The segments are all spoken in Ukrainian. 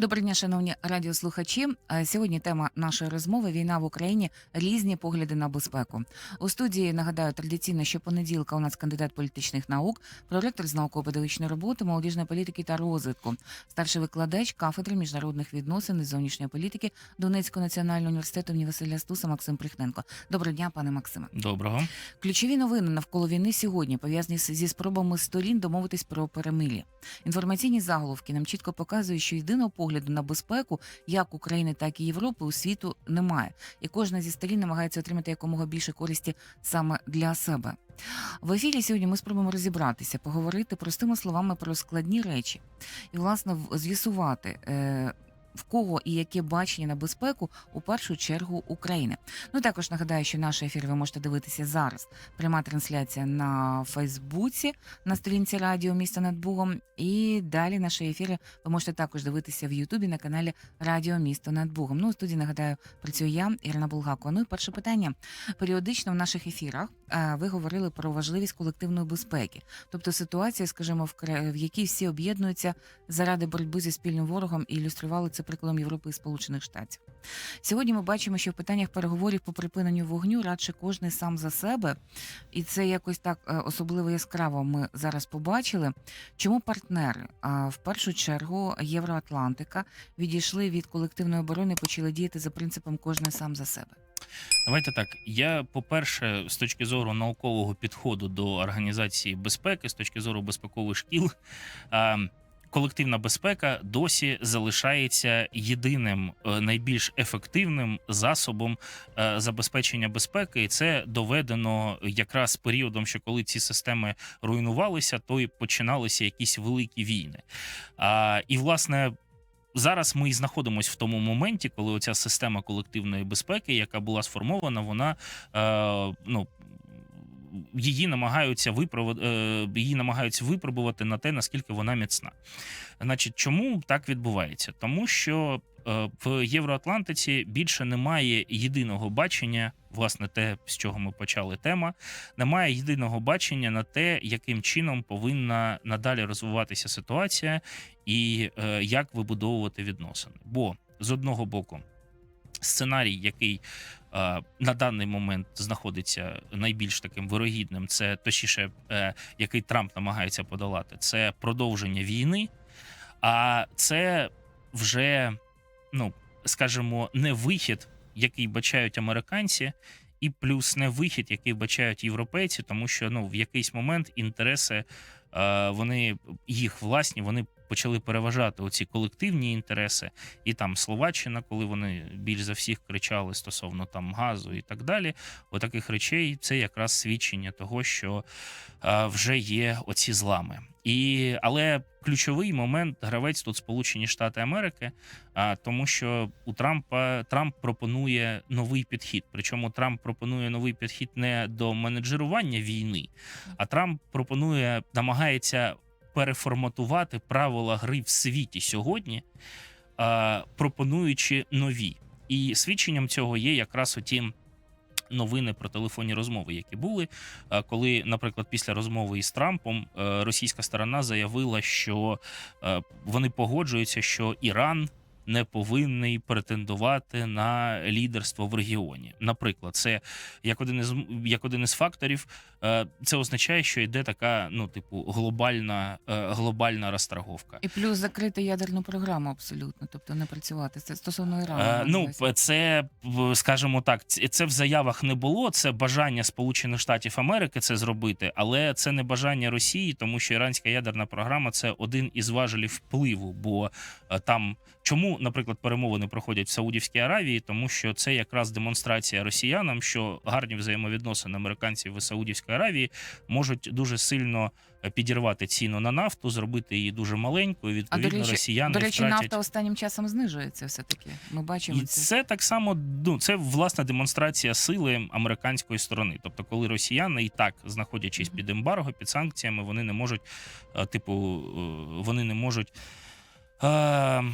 Доброго дня, шановні радіослухачі. Е, Сьогодні тема нашої розмови війна в Україні. Різні погляди на безпеку. У студії нагадаю традиційно, що понеділка у нас кандидат політичних наук, проректор з науково-педагогічної роботи, молодіжної політики та розвитку, старший викладач кафедри міжнародних відносин і зовнішньої політики Донецького національного університету імені Василя Стуса Максим Прихненко. Доброго дня, пане Максиме. Доброго. Ключові новини навколо війни сьогодні пов'язані зі спробами сторін домовитись про перемир'я. Інформаційні заголовки нам чітко показують, що єдиного погляду на безпеку як України, так і Європи у світу немає, і кожна зі сторін намагається отримати якомога більше користі саме для себе. В ефірі сьогодні ми спробуємо розібратися, поговорити простими словами про складні речі і, власне, з'ясувати. В кого і яке бачення на безпеку у першу чергу України. Ну також нагадаю, що наш ефір ви можете дивитися зараз. Пряма трансляція на Фейсбуці на сторінці Радіо Місто над Бугом. І далі наші ефіри ви можете також дивитися в Ютубі на каналі Радіо Місто над Бугом. Ну, у студії нагадаю, працюю я, Ірина Булгако. Ну і перше питання. Періодично в наших ефірах е, ви говорили про важливість колективної безпеки, тобто ситуація, скажімо, в якій всі об'єднуються заради боротьби зі спільним ворогом і ілюстрували це прикладом Європи і Сполучених Штатів. Сьогодні ми бачимо, що в питаннях переговорів по припиненню вогню радше кожний сам за себе, і це якось так е, особливо яскраво ми зараз побачили. Чому партнери, в першу чергу Євроатлантика, відійшли від колективної оборони, і почали діяти за принципом кожний сам за себе. Давайте так. Я, по-перше, з точки зору наукового підходу до організації безпеки, з точки зору безпекових шкіл, а, колективна безпека досі залишається єдиним е, найбільш ефективним засобом е, забезпечення безпеки, і це доведено якраз періодом, що коли ці системи руйнувалися, то і починалися якісь великі війни. А, І власне. Зараз ми і знаходимося в тому моменті, коли оця система колективної безпеки, яка була сформована, вона е, ну. Її намагаються виправ... е, її намагаються випробувати на те, наскільки вона міцна. Значить, чому так відбувається? Тому що е, в Євроатлантиці більше немає єдиного бачення, власне, те, з чого ми почали тема, немає єдиного бачення на те, яким чином повинна надалі розвиватися ситуація і е, як вибудовувати відносини. Бо з одного боку, сценарій, який е, на даний момент знаходиться найбільш таким вирогідним, це точніше, е, який Трамп намагається подолати, це продовження війни. А це вже, ну скажімо, не вихід, який бачають американці. І плюс не вихід, який бачають європейці, тому що ну в якийсь момент інтереси е, вони їх власні, вони почали переважати оці колективні інтереси, і там Словаччина, коли вони більш за всіх кричали стосовно там газу і так далі. Отаких речей це якраз свідчення того, що е, вже є оці злами. І але ключовий момент гравець тут Сполучені Штати Америки, а тому, що у Трампа Трамп пропонує новий підхід. Причому Трамп пропонує новий підхід не до менеджерування війни, а Трамп пропонує, намагається переформатувати правила гри в світі сьогодні, пропонуючи нові. І свідченням цього є якраз оті новини про телефонні розмови, які були. Коли, наприклад, після розмови із Трампом е, російська сторона заявила, що е, вони погоджуються, що Іран. Не повинний претендувати на лідерство в регіоні. Наприклад, це як один із як один із факторів. е, Це означає, що йде така, ну типу, глобальна е, глобальна розтраговка. І плюс закрити ядерну програму абсолютно, тобто не працювати. Це стосовно Ірану. Е, ну, це скажімо так, це в заявах не було. Це бажання Сполучених Штатів Америки це зробити, але це не бажання Росії, тому що іранська ядерна програма це один із важелів впливу. Бо там чому, наприклад, перемовини проходять в Саудівській Аравії, тому що це якраз демонстрація росіянам, що гарні взаємовідносини американців і Саудівської Аравії можуть дуже сильно е, підірвати ціну на нафту, зробити її дуже маленькою. і, а до Відповідно, речі, росіяни до речі, втратять... нафта останнім часом знижується. Все таки. Ми бачимо І це. це так само ну це власна демонстрація сили американської сторони. Тобто, коли росіяни і так знаходячись Мгм. під ембарго, під санкціями, вони не можуть, е, типу, е, вони не можуть. е,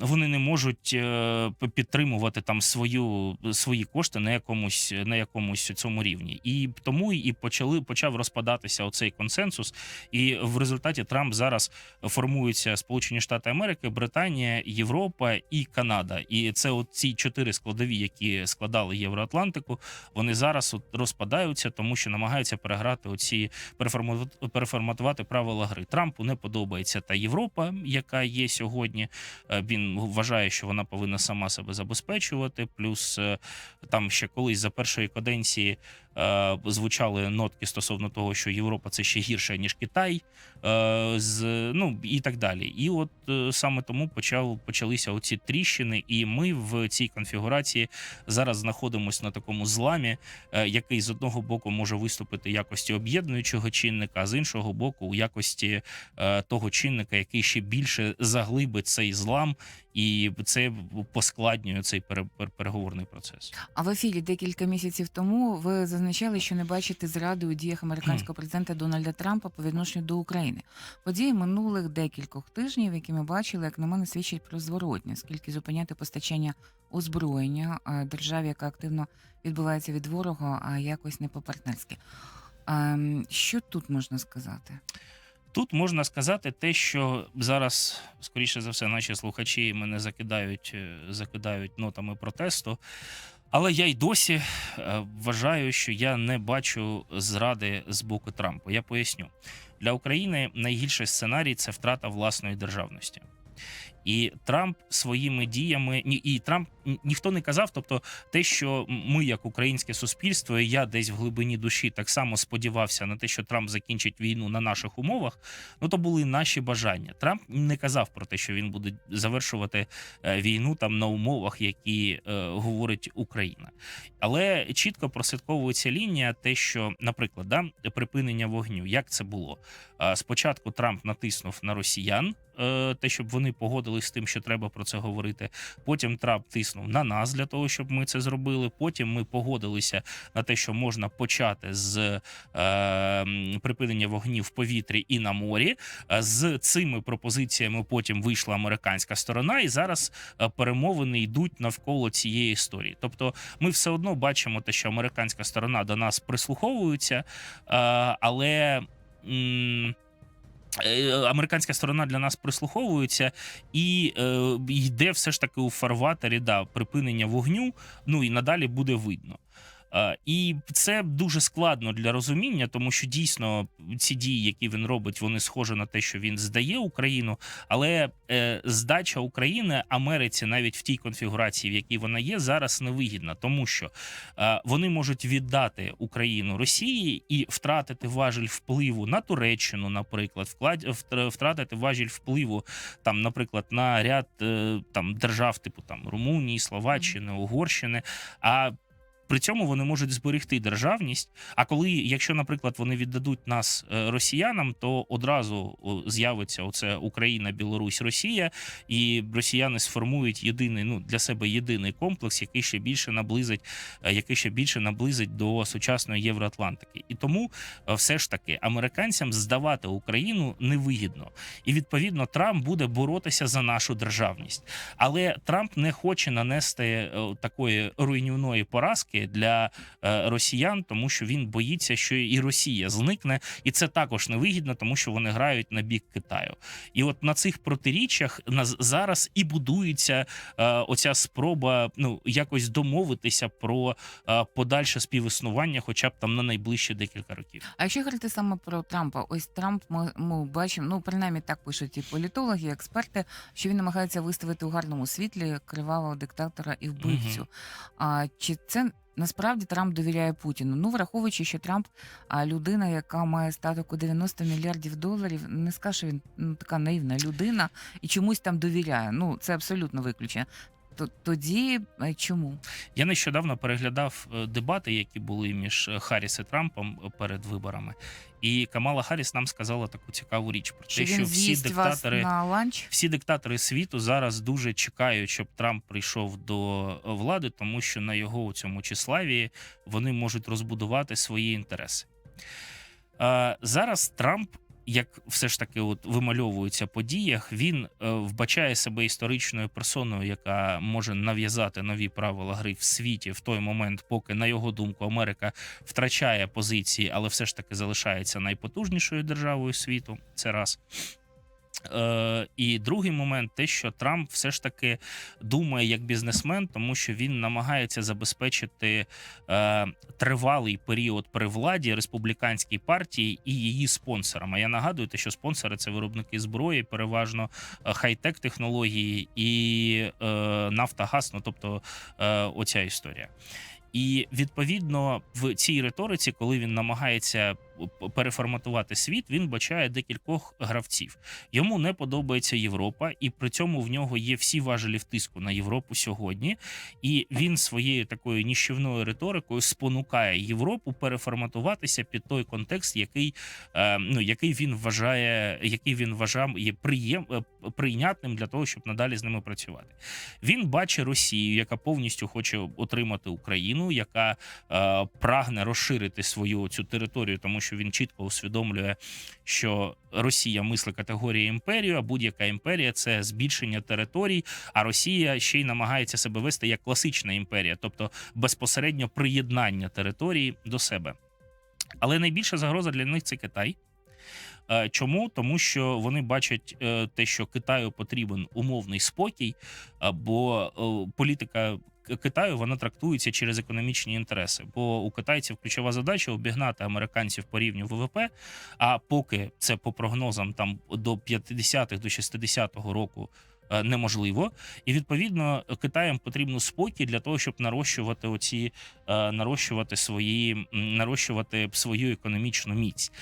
вони не можуть е, підтримувати там свою свої кошти на якомусь на якомусь цьому рівні, і тому і почали почав розпадатися оцей консенсус. І в результаті Трамп зараз формуються Сполучені Штати Америки, Британія, Європа і Канада. І це от ці чотири складові, які складали Євроатлантику. Вони зараз от розпадаються, тому що намагаються переграти оці переформатувати, переформатувати правила гри. Трампу не подобається та Європа, яка є сьогодні. Е, Він вважає, що вона повинна сама себе забезпечувати. Плюс е, там ще колись за першої каденції е, звучали нотки стосовно того, що Європа це ще гірше ніж Китай, е, з ну і так далі. І от е, саме тому почав почалися оці тріщини, і ми в цій конфігурації зараз знаходимося на такому зламі, який з одного боку може виступити якості об'єднуючого чинника, а з іншого боку, у якості того чинника, який ще більше заглибить цей злам, і це поскладнює цей пере- пере- переговорний процес. А в ефірі декілька місяців тому ви зазначали, що не бачите зради у діях американського президента Дональда Трампа по відношенню до України. Події минулих декількох тижнів, які ми бачили, як на мене, свідчать про зворотне, оскільки зупиняти постачання озброєння е, державі, яка активно відбувається від ворога, а якось не по-партнерськи. Ем, Що тут можна сказати? Тут можна сказати те, що зараз, скоріше за все, наші слухачі мене закидають, е, закидають нотами протесту. Але я й досі е, вважаю, що я не бачу зради з боку Трампа. Я поясню для України найгірший сценарій це втрата власної державності. І Трамп своїми діями ні, і Трамп ніхто не казав. Тобто, те, що ми, як українське суспільство, і я десь в глибині душі так само сподівався на те, що Трамп закінчить війну на наших умовах. Ну то були наші бажання. Трамп не казав про те, що він буде завершувати е, війну там на умовах, які е, говорить Україна. Але чітко прослідковується лінія, те, що, наприклад, да, припинення вогню, як це було? Спочатку Трамп натиснув на росіян, е, те, щоб вони погодились з тим, що треба про це говорити. Потім Трамп тиснув на нас для того, щоб ми це зробили. Потім ми погодилися на те, що можна почати з е, припинення вогнів в повітрі і на морі. Е, З цими пропозиціями потім вийшла американська сторона, і зараз е, перемовини йдуть навколо цієї історії. Тобто, ми все одно бачимо те, що американська сторона до нас прислуховується, е, але. м, Американська сторона для нас прислуховується і е, йде все ж таки у фарватері да, припинення вогню. Ну і надалі буде видно. Е, І це дуже складно для розуміння, тому що дійсно ці дії, які він робить, вони схожі на те, що він здає Україну. Але е, здача України Америці, навіть в тій конфігурації, в якій вона є, зараз невигідна, тому що е, вони можуть віддати Україну Росії і втратити важіль впливу на Туреччину, наприклад, втратити важіль впливу там, наприклад, на ряд там держав, типу там Румунії, Словаччини, Угорщини. А при цьому вони можуть зберегти державність. А коли, якщо, наприклад, вони віддадуть нас е, росіянам, то одразу з'явиться оце Україна, Білорусь, Росія, і росіяни сформують єдиний ну для себе єдиний комплекс, який ще більше наблизить, е, який ще більше наблизить до сучасної Євроатлантики. І тому е, все ж таки американцям здавати Україну невигідно. І відповідно Трамп буде боротися за нашу державність. Але Трамп не хоче нанести такої руйнівної поразки для е, росіян, тому що він боїться, що і Росія зникне, і це також невигідно, тому що вони грають на бік Китаю. І от на цих протиріччях на зараз і будується е, оця спроба ну якось домовитися про е, подальше співіснування, хоча б там на найближчі декілька років. А якщо говорити саме про Трампа, ось Трамп ми, ми бачимо, ну принаймні так пишуть і політологи, і експерти, що він намагається виставити у гарному світлі кривавого диктатора і вбивцю. Мгм. А чи це насправді Трамп довіряє Путіну? Ну враховуючи, що Трамп людина, яка має статок у 90 мільярдів доларів, не скаже, що він ну, така наївна людина і чомусь там довіряє. Ну це абсолютно виключення. То тоді е, чому? Я нещодавно переглядав е, дебати, які були між е, Харріс і Трампом перед виборами. І Камала Харріс нам сказала таку цікаву річ про те, що всі диктатори. на ланч? Всі диктатори світу зараз дуже чекають, щоб Трамп прийшов до влади, тому що на його цьому числаві вони можуть розбудувати свої інтереси. Зараз Трамп як все ж таки от вимальовується по діях, він е, вбачає себе історичною персоною, яка може нав'язати нові правила гри в світі в той момент, поки на його думку Америка втрачає позиції, але все ж таки залишається найпотужнішою державою світу. Це раз. Е, і другий момент, те, що Трамп все ж таки думає як бізнесмен, тому що він намагається забезпечити е, тривалий період при владі республіканській партії і її спонсорам. А я нагадую, те, що спонсори це виробники зброї, переважно е, хай-тек технології і е, Нафтогаз, ну тобто е, оця історія. І відповідно в цій риториці, коли він намагається переформатувати світ, він бачає декількох гравців. Йому не подобається Європа, і при цьому в нього є всі важелі втиску на Європу сьогодні. І він своєю такою ніщівною риторикою спонукає Європу переформатуватися під той контекст, який е, ну який він вважає, який він вважав є приєм е, прийнятним для того, щоб надалі з ними працювати. Він бачить Росію, яка повністю хоче отримати Україну, яка е, прагне розширити свою цю територію, тому що він чітко усвідомлює, що Росія мисли категорії імперію, а будь-яка імперія це збільшення територій. А Росія ще й намагається себе вести як класична імперія, тобто безпосередньо приєднання території до себе. Але найбільша загроза для них це Китай. Е, Чому? Тому що вони бачать е, те, що Китаю потрібен умовний спокій, бо е, політика Китаю вона трактується через економічні інтереси. Бо у китайців ключова задача обігнати американців по рівню ВВП. А поки це по прогнозам там до 50-х, до 60-го року. е, Неможливо, і відповідно Китаям потрібно спокій для того, щоб нарощувати оці е, нарощувати свої нарощувати свою економічну міць.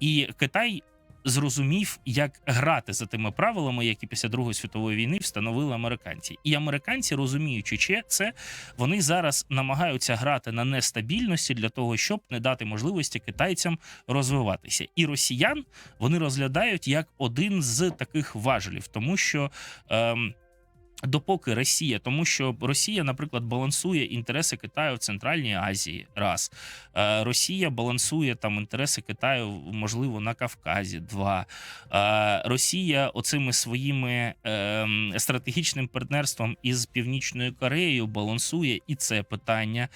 І Китай зрозумів, як грати за тими правилами, які після Другої світової війни встановили американці. І американці, розуміючи чи це, вони зараз намагаються грати на нестабільності для того, щоб не дати можливості китайцям розвиватися. І росіян вони розглядають як один з таких важелів, тому що. Ем, Допоки Росія, тому що Росія, наприклад, балансує інтереси Китаю в Центральній Азії, раз. Е, Росія балансує там інтереси Китаю, можливо, на Кавказі. Два. Е, Росія оцими своїми ем, стратегічним партнерством із Північною Кореєю балансує. І це питання.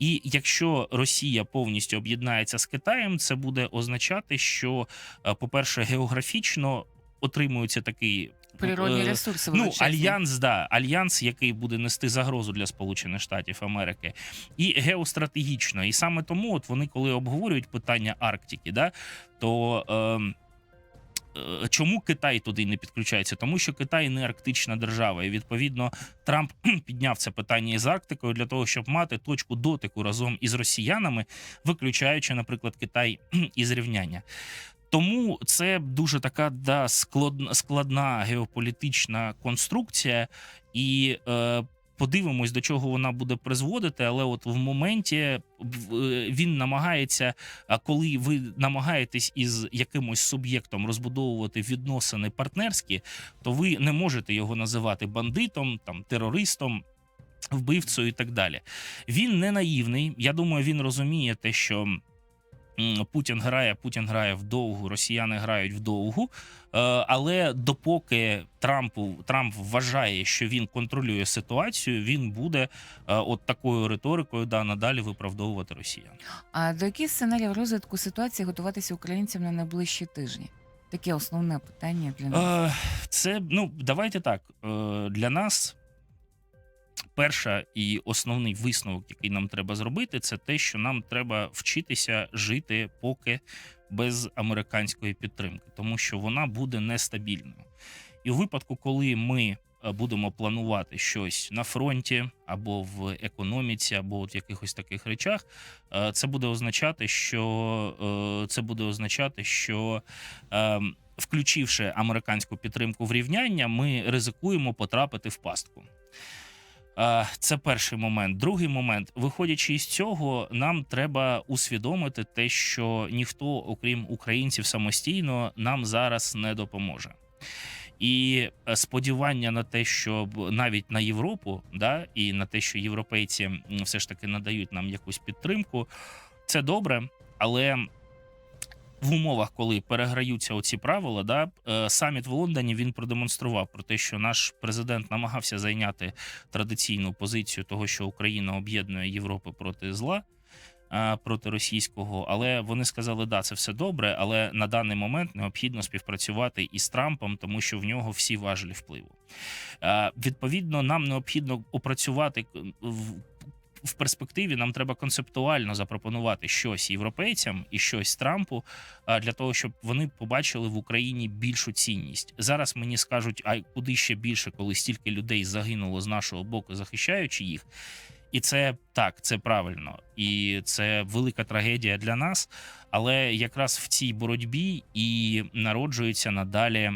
І якщо Росія повністю об'єднається з Китаєм, це буде означати, що, е, по-перше, географічно отримується такий Природні е, ресурси Ну, величезні. альянс, да, альянс, який буде нести загрозу для Сполучених Штатів Америки, і геостратегічно. І саме тому, от вони, коли обговорюють питання Арктики, да, то. ем, е, Чому Китай туди не підключається? Тому що Китай не арктична держава, і відповідно Трамп підняв це питання із Арктикою для того, щоб мати точку дотику разом із росіянами, виключаючи, наприклад, Китай із рівняння. Тому це дуже така да, складна, складна геополітична конструкція, і е, подивимось, до чого вона буде призводити. Але от в моменті е, він намагається, коли ви намагаєтесь із якимось суб'єктом розбудовувати відносини партнерські, то ви не можете його називати бандитом, там терористом. Вбивцею і так далі. Він не наївний. Я думаю, він розуміє те, що Путін грає, Путін грає вдовгу, росіяни грають вдовгу. Е, Але допоки Трампу Трамп вважає, що він контролює ситуацію, він буде е, от такою риторикою да надалі виправдовувати росіян. А до яких сценаріїв розвитку ситуації готуватися українцям на найближчі тижні? Таке основне питання для нас. Е, Це ну давайте так. Для нас перша і основний висновок, який нам треба зробити, це те, що нам треба вчитися жити поки без американської підтримки, тому що вона буде нестабільною. І у випадку, коли ми е, будемо планувати щось на фронті або в економіці, або в якихось таких речах, е, це буде означати, що е, це буде означати, що ем, включивши американську підтримку в рівняння, ми ризикуємо потрапити в пастку. Е, Це перший момент. Другий момент, виходячи із цього, нам треба усвідомити те, що ніхто, окрім українців, самостійно нам зараз не допоможе. І е, сподівання на те, що навіть на Європу, да, і на те, що європейці все ж таки надають нам якусь підтримку, це добре, але в умовах, коли переграються оці правила, да, е, саміт в Лондоні він продемонстрував про те, що наш президент намагався зайняти традиційну позицію того, що Україна об'єднує Європу проти зла. е, Проти російського, але вони сказали, да, це все добре, але на даний момент необхідно співпрацювати із Трампом, тому що в нього всі важелі впливу. Е, Відповідно, нам необхідно опрацювати в. Перспективі нам треба концептуально запропонувати щось європейцям і щось Трампу для того, щоб вони побачили в Україні більшу цінність. Зараз мені скажуть, а куди ще більше, коли стільки людей загинуло з нашого боку, захищаючи їх. І це так, це правильно, і це велика трагедія для нас. Але якраз в цій боротьбі і народжується надалі,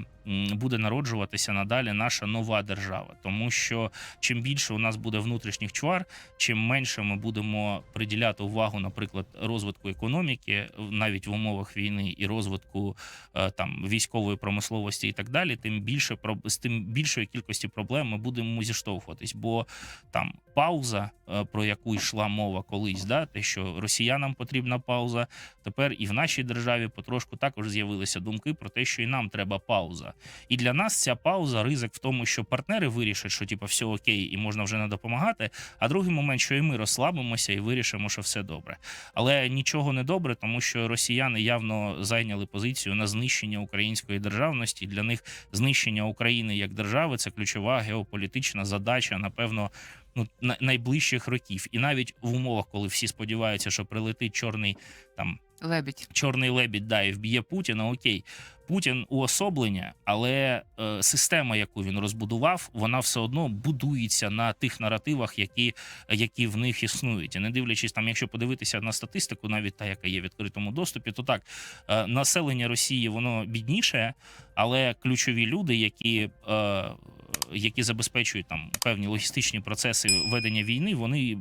буде народжуватися надалі наша нова держава, тому що чим більше у нас буде внутрішніх чвар, чим менше ми будемо приділяти увагу, наприклад, розвитку економіки, навіть в умовах війни, і розвитку е, там військової промисловості і так далі, тим більше з тим більшої кількості проблем ми будемо зіштовхуватись. Бо там пауза, е, про яку йшла мова колись, да, те, що росіянам потрібна пауза. Тепер і в нашій державі потрошку також з'явилися думки про те, що і нам треба пауза. І для нас ця пауза ризик в тому, що партнери вирішать, що типу, все окей, і можна вже не допомагати. А другий момент, що і ми розслабимося і вирішимо, що все добре. Але нічого не добре, тому що росіяни явно зайняли позицію на знищення української державності. Для них знищення України як держави це ключова геополітична задача, напевно. Ну, на- найближчих років, і навіть в умовах, коли всі сподіваються, що прилетить чорний там Лебідь. чорний лебідь да, і вб'є Путіна. Окей, Путін уособлення, але е, система, яку він розбудував, вона все одно будується на тих наративах, які, які в них існують. І не дивлячись там, якщо подивитися на статистику, навіть та, яка є в відкритому доступі, то так е, населення Росії воно бідніше, але ключові люди, які. Е, які забезпечують там певні логістичні процеси ведення війни, вони,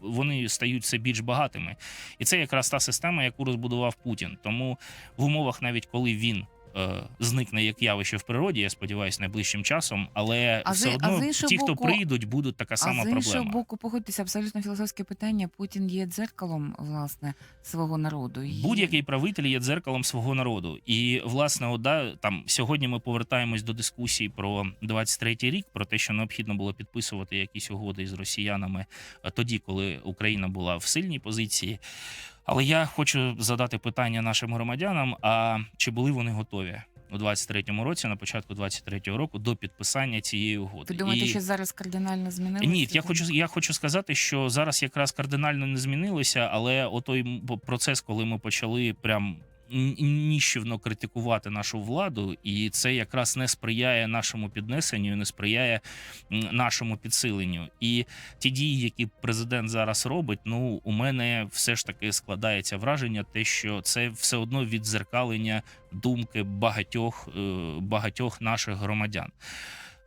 вони стають все більш багатими. І це якраз та система, яку розбудував Путін. Тому в умовах, навіть коли він зникне як явище в природі, я сподіваюся, найближчим часом, але А все з- одно іншого ті, хто прийдуть, будуть така сама а з іншого боку, погодьтеся, абсолютно філософське питання. Путін є дзеркалом власне свого народу. І- Будь-який правитель є дзеркалом свого народу, і власне, от, да, там сьогодні ми повертаємось до дискусії про 23-й рік, про те, що необхідно було підписувати якісь угоди з росіянами е, тоді, коли Україна була в сильній позиції. Але я хочу задати питання нашим громадянам: а чи були вони готові у 23-му році, на початку 23-го року, до підписання цієї угоди? Ви думаєте, І- що зараз кардинально змінилося? ні, я хочу я хочу сказати, що зараз якраз кардинально не змінилося, але отой процес, коли ми почали прям ніщівно критикувати нашу владу, і це якраз не сприяє нашому піднесенню, не сприяє нашому підсиленню. І ті дії, які президент зараз робить, ну у мене все ж таки складається враження, те, що це все одно віддзеркалення думки багатьох, е, багатьох наших громадян.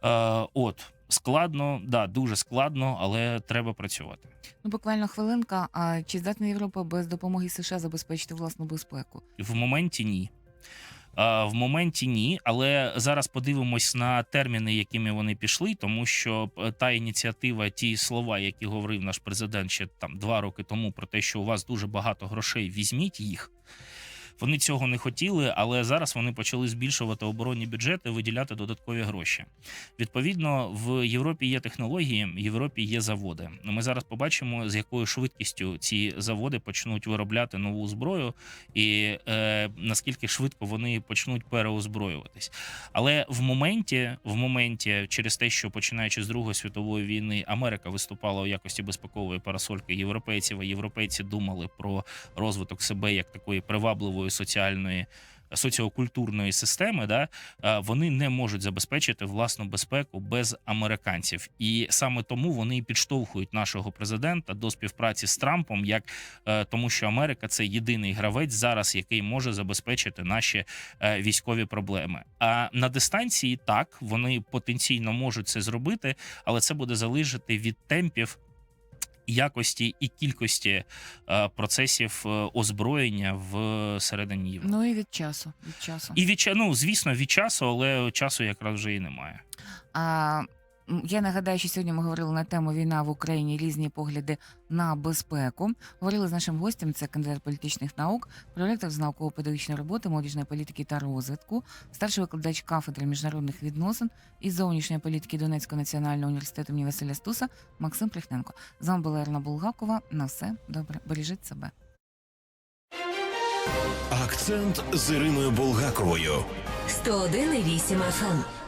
Е, от. Складно, да, дуже складно, але треба працювати. Ну, буквально хвилинка. А чи здатна Європа без допомоги США забезпечити власну безпеку? В моменті ні. В моменті ні, але зараз подивимось на терміни, якими вони пішли, тому що е, та ініціатива, ті слова, які говорив наш президент ще там два роки тому, про те, що у вас дуже багато грошей, візьміть їх. Вони цього не хотіли, але зараз вони почали збільшувати оборонні бюджети, виділяти додаткові гроші. Відповідно, в Європі є технології, в Європі є заводи. Ми зараз побачимо, з якою швидкістю ці заводи почнуть виробляти нову зброю, і е, наскільки швидко вони почнуть переозброюватись. Але в моменті, в моменті, через те, що починаючи з Другої світової війни, Америка виступала у якості безпекової парасольки європейців, а європейці думали про розвиток себе як такої привабливої соціальної. Соціокультурної системи, да е, вони не можуть забезпечити власну безпеку без американців, і саме тому вони і підштовхують нашого президента до співпраці з Трампом, як е, тому, що Америка це єдиний гравець зараз, який може забезпечити наші е, військові проблеми. А на дистанції так вони потенційно можуть це зробити, але це буде залежати від темпів. Якості і кількості е, процесів е, озброєння в середині Європи. Ну і від часу. Від часу. І від ну, звісно, від часу, але часу якраз вже і немає. А Я нагадаю, що сьогодні ми говорили на тему війна в Україні, різні погляди на безпеку. Говорили з нашим гостем, це кандидат політичних наук, проректор з науково-педагогічної роботи, молодіжної політики та розвитку, старший викладач кафедри міжнародних відносин і зовнішньої політики Донецького національного університету імені Василя Стуса Максим Прихненко. З вами була Ірина Булгакова. На все добре. Бережіть себе. Акцент з Іриною Булгаковою. 101,8 FM.